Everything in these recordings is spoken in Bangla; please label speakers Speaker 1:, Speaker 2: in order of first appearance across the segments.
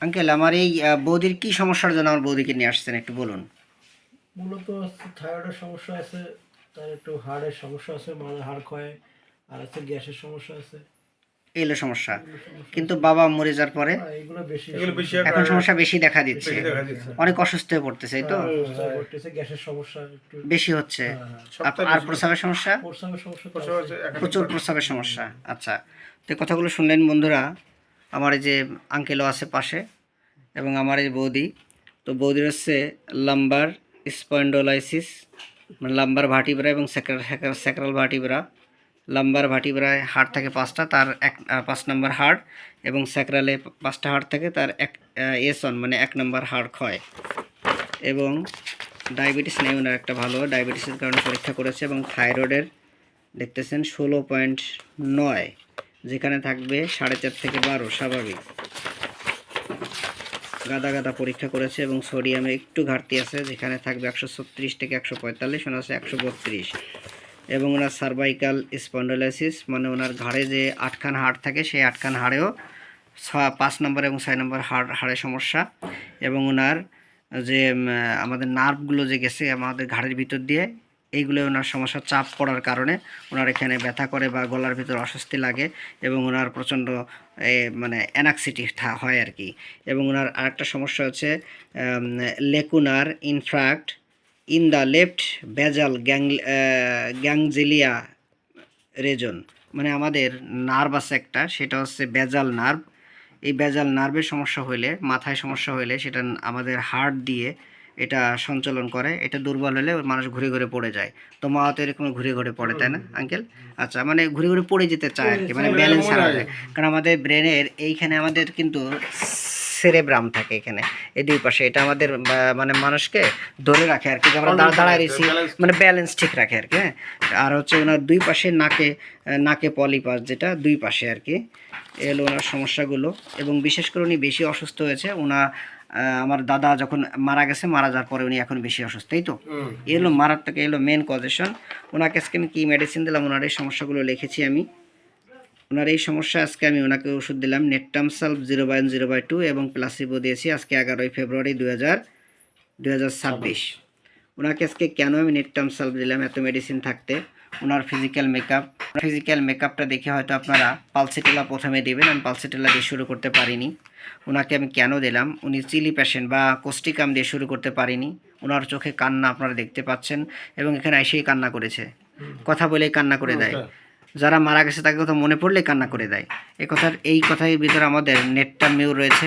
Speaker 1: আঙ্কেল আমার এই বৌদির কি সমস্যার জন্য আমার বৌদিকে নিয়ে আসছেন একটু বলুন?
Speaker 2: মূলত থাইরয়েডের সমস্যা আছে তার একটু হাড়ের সমস্যা আছে মানে হাড় ক্ষয় আর আছে গ্যাসের সমস্যা আছে।
Speaker 1: এলো সমস্যা। কিন্তু বাবা মরে যাওয়ার পরে
Speaker 2: এগুলো বেশি
Speaker 3: এগুলো বেশি
Speaker 1: এখন সমস্যা বেশি দেখা দিচ্ছে। অনেক অসুস্থ হয়ে পড়তেছে এই তো?
Speaker 2: সমস্যা গ্যাসের সমস্যা একটু
Speaker 1: বেশি হচ্ছে।
Speaker 2: হ্যাঁ,
Speaker 1: আর প্রস্রাবের সমস্যা?
Speaker 3: প্রচুর
Speaker 1: প্রস্রাবের সমস্যা। আচ্ছা তো কথাগুলো শুনলেন বন্ধুরা। আমার যে আঙ্কেলও আছে পাশে এবং আমার এই বৌদি, তো বৌদির হচ্ছে লাম্বার স্পন্ডোলাইসিস মানে লাম্বার ভাটিব্রা এবং স্যাক্রাল ভাটিব্রা লাম্বার ভাটিব্রায় হাড় থাকে পাঁচটা, তার এক পাঁচ নম্বর হাড় এবং স্যাক্রালে পাঁচটা হাড় থাকে, তার এক এস অন মানে এক নম্বর হাড় ক্ষয়। এবং ডায়াবেটিস নেই ওনার একটা ভালো ডায়াবেটিসের কারণে পরীক্ষা করেছে এবং থাইরয়েডের দেখতেছেন, ষোলো পয়েন্ট নয়। যেখানে থাকবে সাড়ে চার থেকে বারো, স্বাভাবিক। গাদা গাদা পরীক্ষা করেছে এবং সোডিয়ামে একটু ঘাটতি আছে, যেখানে থাকবে একশো ছত্রিশ থেকে একশো পঁয়তাল্লিশ, ওনার আছে একশো বত্রিশ। এবং ওনার সার্ভাইকাল স্পন্ডোলাইসিস মানে ওনার ঘাড়ে যে আটখান হাড় থাকে, সেই আটখান হাড়েও পাঁচ নম্বর এবং ছয় নম্বর হাড় হাড়ের সমস্যা। এবং ওনার যে আমাদের নার্ভগুলো যে গেছে, আমাদের ঘাড়ের ভিতর দিয়ে এইগুলো ওনার সমস্যা চাপ পড়ার কারণে ওনার এখানে ব্যথা করে বা গলার ভিতর অস্বস্তি লাগে এবং ওনার প্রচণ্ড মানে অ্যানাক্সিটি হয় আর কি। এবং ওনার আরেকটা সমস্যা হচ্ছে lacunar infarct in the left basal gang গ্যাংজেলিয়া region মানে আমাদের নার্ভ আছে একটা, সেটা হচ্ছে বেজাল নার্ভ। এই বেজাল নার্ভের সমস্যা হইলে, মাথায় সমস্যা হইলে সেটা আমাদের হার্ট দিয়ে এটা সঞ্চালন করে এটা দুর্বল হলে মানুষ ঘুরে ঘুরে পড়ে যায়। তো মা তো এরকম ঘুরে ঘুরে পড়ে তাই না আঙ্কেল? আচ্ছা মানে ঘুরে ঘুরে পড়ে যেতে চায় আর কি মানে ব্যালেন্স হারাতে কারণ আমাদের ব্রেনের এইখানে আমাদের কিন্তু সেরেব্রাম থাকে এখানে এই দুই পাশে। এটা আমাদের মানে মানুষকে ধরে রাখে আর কি আমরা দাঁড়া- দাঁড়ায় রয়েছি মানে ব্যালেন্স ঠিক রাখে আর কি হ্যাঁ? আর হচ্ছে ওনার দুই পাশে নাকে নাকে পলিপাস যেটা দুই পাশে আর কি এ হলো ওনার সমস্যাগুলো এবং বিশেষ করে উনি বেশি অসুস্থ হয়েছে ওনা আহ, আমার দাদা যখন মারা গেছে মারা যাওয়ার পরে উনি এখন বেশি অসুস্থ এই তো? এ হলো মারাত্মক এ হলো মেন কজেশন ওনাকে আজকে আমি কী মেডিসিন দিলাম ওনার এই সমস্যাগুলো লিখেছি আমি। ওনার এই সমস্যা আজকে আমি ওনাকে ওষুধ দিলাম নেটটাম solve zero by zero by two এবং প্লাসিবো দিয়েছি আজকে এগারোই ফেব্রুয়ারি দু হাজার দু হাজার ছাব্বিশ। ওনাকে আজকে কেন আমি নেটটাম সালভ দিলাম এত মেডিসিন থাকতে? ওনার ফিজিক্যাল মেকআপ ফিজিক্যাল মেকআপটা দেখে হয়তো আপনারা পালসেটেলা প্রথমে দেবেন। আমি পালসেটেলা দিয়ে শুরু করতে পারিনি। ওনাকে আমি কেন দিলাম? উনি চিলি প্যাশেন্ট বা কোস্টিকাম দিয়ে শুরু করতে পারিনি। ওনার চোখে কান্না আপনারা দেখতে পাচ্ছেন এবং এখানে এসেই কান্না করেছে। কথা বলেই কান্না করে দেয়। যারা মারা গেছে তাকে কথা মনে পড়লেই কান্না করে দেয়। এই কথার এই কথার ভিতরে আমাদের নেটটা মিউ রয়েছে।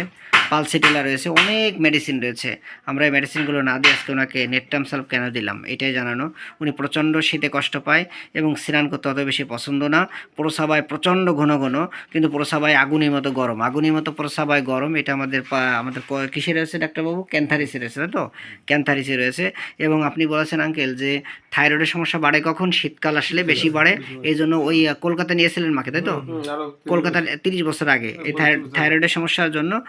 Speaker 1: পালসিটেলা রয়েছে অনেক মেডিসিন রয়েছে। আমরা এই মেডিসিনগুলো না দিয়ে আজকে ওনাকে নেটটাম সালভ কেন দিলাম? এটাই জানানো। উনি প্রচণ্ড শীতে কষ্ট পায় এবং স্নান করতে অত বেশি পছন্দ না। প্রসাবায় প্রচণ্ড ঘন ঘন কিন্তু প্রসাবায় আগুনের মতো গরম। আগুনের মতো প্রসাবায় গরম এটা আমাদের পা- আমাদের কিসে রয়েছে ডাক্তারবাবু? ক্যান্থারিসে রয়েছে তাই তো? ক্যান্থারিসে রয়েছে। এবং আপনি বলেছেন আঙ্কেল যে থাইরয়েডের সমস্যা বাড়ে কখন? শীতকাল আসলে বেশি বাড়ে। এই জন্য ওই কলকাতা নিয়েছিলেন মাকে তাই তো? কলকাতার তিরিশ বছর আগে। এই থাইরয়েডের সমস্যার জন্য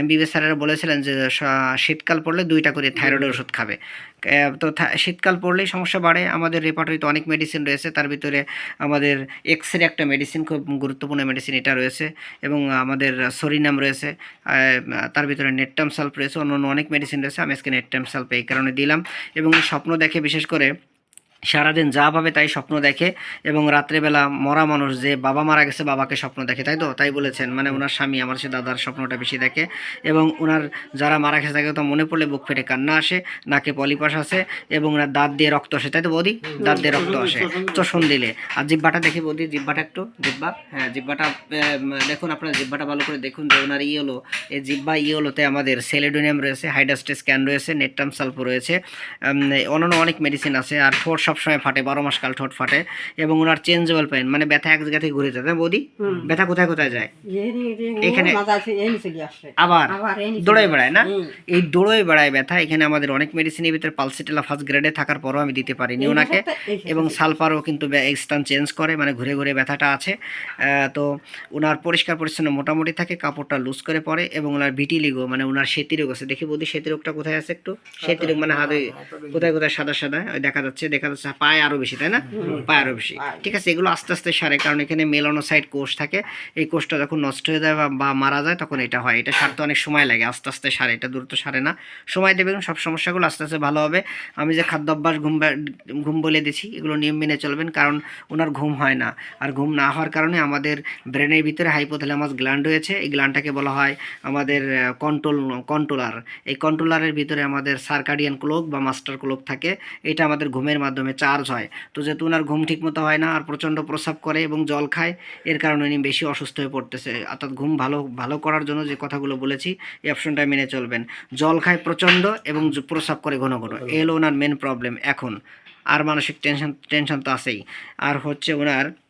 Speaker 1: এমবিবিএস স্যারেরা বলেছিলেন যে শীতকাল পড়লে দুইটা করে থাইরয়েড ওষুধ খাবে। তো শীতকাল পড়লেই সমস্যা বাড়ে। আমাদের রেপার্টরিতে অনেক মেডিসিন রয়েছে। তার ভিতরে আমাদের এক্স রে একটা মেডিসিন খুব গুরুত্বপূর্ণ মেডিসিন এটা রয়েছে এবং আমাদের সরিনাম রয়েছে। তার ভিতরে নেটটাম সালফ রয়েছে। অন্য অন্য অনেক মেডিসিন রয়েছে। আমি আজকে নেটটাম সালফ এই কারণে দিলাম এবং স্বপ্ন দেখে বিশেষ করে সারাদিন যা ভাবে তাই স্বপ্ন দেখে এবং রাত্রেবেলা মরা মানুষ যে বাবা মারা গেছে বাবাকে স্বপ্ন দেখে তাই তো? তাই বলেছেন। মানে ওনার স্বামী আমার সে দাদার স্বপ্নটা বেশি দেখে এবং ওনার যারা মারা গেছে তাকে তো মনে পড়লে বুক ফেটে কান্না আসে নাকে পলিপাস আসে এবং ওনার দাঁত দিয়ে রক্ত আসে তাই তো বৌদি? দাঁত দিয়ে রক্ত আসে। চোষণ দিলে আর জিব্বাটা দেখি বৌদি জিব্বাটা একটু জিব্বা? হ্যাঁ জিব্বাটা দেখুন আপনার জিব্বাটা ভালো করে দেখুন যে ওনার ই হলো এই জিব্বা ই হলোতে আমাদের সেলেডোনিয়াম রয়েছে হাইডাস্টে স্ক্যান রয়েছে নেটটাম সালফো রয়েছে অন্যান্য অনেক মেডিসিন আছে আর ঠোঁট সবসময় ফাটে বারো মাস কাল ঠোঁট ফাটে এবং ওনার চেঞ্জেবল পেন মানে ব্যথা এক জায়গা থেকে ঘুরে যায়। তাই বৌদি? ব্যথা কোথায় কোথায় যায়? এখানে- আবার
Speaker 4: আবার
Speaker 1: বেড়ায় না? এই দৌড়াই বেড়ায় ব্যথা এখানে আমাদের অনেক মেডিসিনের ভিতরে পালসিটেলা ফার্স্ট গ্রেডে থাকার পরও আমি দিতে পারিনি ওনাকে এবং সালফারও কিন্তু স্থান চেঞ্জ করে মানে ঘুরে ঘুরে ব্যথাটা আছে। তো ওনার পরিষ্কার পরিচ্ছন্ন মোটামুটি থাকে কাপড়টা লুজ করে পরে এবং ওনার ভিটিলিগো মানে ওনার সেতি রোগ আছে। দেখি বৌদি সেতি রোগটা কোথায় আছে একটু? সেতি রোগ মানে হাতে কোথায় কোথায় সাদা সাদা দেখা যাচ্ছে দেখা যাচ্ছে। করতেছে পায়ে আরও বেশি তাই না? পায়ে আরও বেশি। ঠিক আছে এগুলো আস্তে আস্তে সারে কারণ এখানে মেলানোসাইড কোষ থাকে। এই কোষটা যখন নষ্ট হয়ে যায় বা- মারা যায় তখন এটা হয়। এটা সারতে অনেক সময় লাগে আস্তে আস্তে সারে এটা দ্রুত সারে না। সময় দেবে সব সমস্যাগুলো আস্তে আস্তে ভালো হবে। আমি যে খাদ্যাভ্যাস ঘুম ঘুম বলে দিছি এগুলো নিয়ম মেনে চলবেন কারণ ওনার ঘুম হয় না। আর ঘুম না হওয়ার কারণে আমাদের ব্রেনের ভিতরে হাইপোথ্যালামাস গ্ল্যান্ড রয়েছে। এই গ্ল্যান্ডটাকে বলা হয় আমাদের কন্ট্রোল কন্ট্রোলার। এই কন্ট্রোলারের ভিতরে আমাদের সার্কাডিয়ান ক্লোক বা মাস্টার ক্লোক থাকে। এটা আমাদের ঘুমের মাধ্যমে চার্জ হয়। তো যেহেতু ওনার ঘুম ঠিক মতো হয় না, আর প্রচণ্ড প্রস্রাব করে এবং জল খায়, এর কারণে উনি বেশি অসুস্থ হয়ে পড়তেছে। অর্থাৎ ঘুম ভালো ভালো করার জন্য যে কথাগুলো বলেছি, এই অপশনটা মেনে চলবেন। জল খায় প্রচণ্ড এবং প্রস্রাব করে ঘন ঘন। এলো ওনার মেন প্রবলেম এখন। আর মানসিক টেনশন টেনশন তো আছেই। আর হচ্ছে ওনার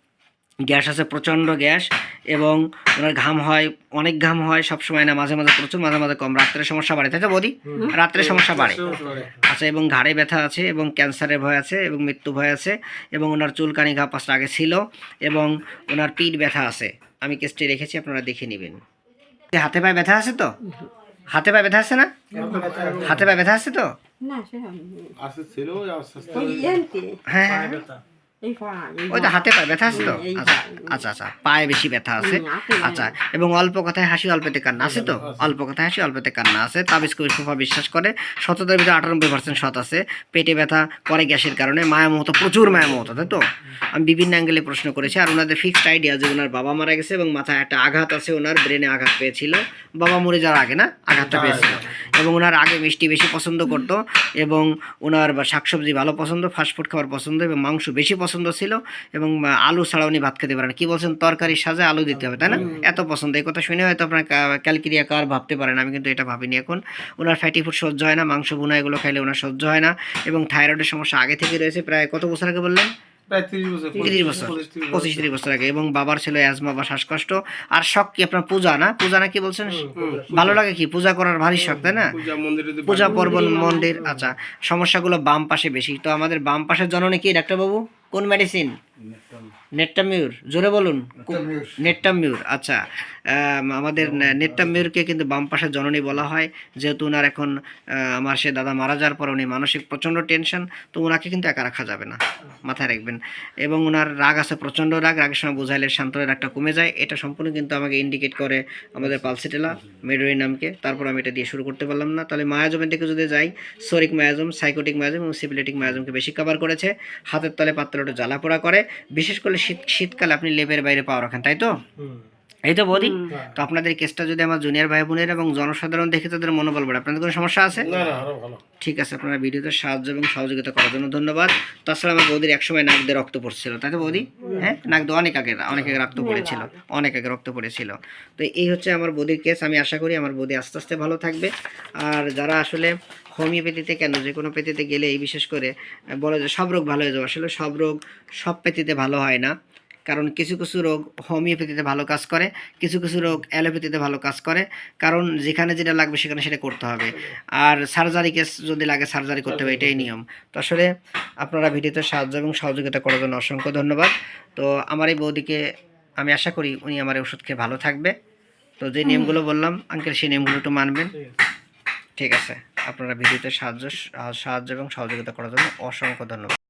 Speaker 1: গ্যাস আছে প্রচণ্ড গ্যাস এবং ওনার ঘাম হয় অনেক ঘাম হয় সব সময় না মাঝে মাঝে প্রচুর মাঝে মাঝে কম রাত্রে সমস্যা বাড়ে তাই তো বৌদি রাত্রে সমস্যা বাড়ে আচ্ছা এবং ঘাড়ে ব্যথা আছে এবং ক্যান্সারের ভয় আছে এবং মৃত্যু ভয় আছে এবং ওনার চুলকানি ঘা পাঁচটা আগে ছিল এবং ওনার পিঠ ব্যথা আছে আমি কেসটি রেখেছি আপনারা দেখে নেবেন হাতে পায়ে ব্যথা আছে তো হাতে পায়ে ব্যথা আছে না হাতে পায়ে ব্যথা আছে তো হ্যাঁ হ্যাঁ, হ্যাঁ।
Speaker 3: এই পড়া
Speaker 1: ওই তো হাতে পায়ে ব্যথা আছে তো? আচ্ছা। আচ্ছা আচ্ছা পায়ে বেশি ব্যথা আছে। আচ্ছা এবং অল্প কথায় হাসি অল্পতে কান্না আছে তো? অল্প কথায় হাসি অল্পতে কান্না আছে। তাবিজ কবি সুফা বিশ্বাস করে শততার ভিতরে আটানব্বই পার্সেন্ট সৎ আছে। পেটে ব্যথা করে গ্যাসের কারণে মায়ামতা প্রচুর মায়ামতা তাই তো? আমি বিভিন্ন অ্যাঙ্গেলে প্রশ্ন করেছি আর ওনাদের ফিক্সড আইডিয়া যে ওনার বাবা মারা গেছে এবং মাথায় একটা আঘাত আছে ওনার ব্রেনে আঘাত পেয়েছিল। বাবা মরে যাওয়ার আগে না? আঘাতটা পেয়েছিল। এবং ওনার আগে মিষ্টি বেশি পছন্দ করত এবং ওনার শাকসবজি ভালো পছন্দ ফাস্টফুড খাবার পছন্দ এবং মাংস বেশি পছন্দ ছিল এবং আলু ছাড়া উনি ভাত খেতে পারেন। কি বলছেন? তরকারির সাজে আলু দিতে হবে তাই না? এত পছন্দ। এই কথা শুনে হয়তো আপনার ক্যালকিরিয়া কার ভাবতে পারেন আমি কিন্তু এটা ভাবিনি এখন। ওনার ফ্যাটি ফুড সহ্য হয় না মাংস বুনা এগুলো খাইলে ওনার সহ্য হয় না এবং থাইরয়েডের সমস্যা আগে থেকে রয়েছে প্রায় কত বছর আগে বললেন?
Speaker 4: পঁচিশ তিরিশ
Speaker 1: বছর। আগে। এবং বাবার ছিল অ্যাজমা বা শ্বাসকষ্ট। আর শখ কি আপনার পূজা না? পূজা না কি বলছেন? ভালো লাগে কি? পূজা করার ভারী শখ তাই না?
Speaker 4: পূজা
Speaker 1: পর্বণ মন্দির আচ্ছা। সমস্যাগুলো বাম পাশে বেশি। তো আমাদের বাম পাশের জননে কি ডাক্তারবাবু কোন মেডিসিন নেট্টামিউর। জোরে বলুন। নেট্টামিউর আচ্ছা। আমাদের নে- নেট্টামিউরকে কিন্তু বাম পাশের জননী বলা হয়। যেহেতু ওনার এখন আমার সে দাদা মারা যাওয়ার পর উনি মানসিক প্রচণ্ড টেনশন তো ওনাকে কিন্তু একা রাখা যাবে না মাথায় রাখবেন। এবং ওনার রাগ আছে প্রচণ্ড রাগ রাগের সময় বোঝাইলে শান্তরের রাগটা কমে যায়। এটা সম্পূর্ণ কিন্তু আমাকে ইন্ডিকেট করে আমাদের পালসিটেলা মেডোরি নামকে। তারপর আমি এটা দিয়ে শুরু করতে পারলাম না। তাহলে মায়াজমের দিকে যদি যাই সোরিক মায়াজম সাইকোটিক মায়াজম এবং সিপিলেটিক মায়াজমকে বেশি কভার করেছে। হাতের তলে পাত্রটা জ্বালা পোড়া করে। বিশেষ করে শীত শীতকালে আপনি লেপের বাইরে পাওয়া রাখেন তাই তো? এই তো বলি তো আপনাদের কেসটা যদি আমার জুনিয়র ভাই বোনের এবং জনসাধারণ দেখে তাদের মনোবল বাড়ে আপনাদের কোনো সমস্যা আছে?
Speaker 4: না না আরও ভালো।
Speaker 1: ঠিক আছে আপনারা ভিডিওতে সাহায্য এবং সহযোগিতা করার জন্য ধন্যবাদ। তাছাড়া আমার বৌদির একসময় নাক দিয়ে রক্ত পড়ছিল তাই তো বৌদি? হ্যাঁ নাক দিয়ে অনেক আগে অনেক আগে রক্ত পড়েছিল অনেক আগে রক্ত পড়েছিল। তো এই হচ্ছে আমার বৌদির কেস আমি আশা করি আমার বৌদি আস্তে আস্তে ভালো থাকবে। আর যারা আসলে হোমিওপ্যাথিতে কেন যে কোনো পেথিতে গেলে এই বিশেষ করে বলে যে সব রোগ ভালো হয়ে যাবে আসলে সব রোগ সব পেথিতে ভালো হয় না। কারণ কিছু কিছু রোগ হোমিওপ্যাথিতে ভালো কাজ করে কিছু কিছু রোগ অ্যালোপ্যাথিতে ভালো কাজ করে। কারণ যেখানে যেটা লাগবে সেখানে সেটা করতে হবে। আর সার্জারি কেস যদি লাগে সার্জারি করতে হবে এটাই নিয়ম। তো আসলে আপনারা ভিডিওতে সাহায্য এবং সহযোগিতা করার জন্য অসংখ্য ধন্যবাদ। তো আমার এই বৌদিকে আমি আশা করি উনি আমার ওষুধ খেয়ে ভালো থাকবে। তো যে নিয়মগুলো বললাম আঙ্কেল সেই নিয়মগুলো একটু মানবেন। ঠিক আছে। আপনারা ভিডিওতে সাহায্য সাহায্য এবং সহযোগিতা করার জন্য অসংখ্য ধন্যবাদ।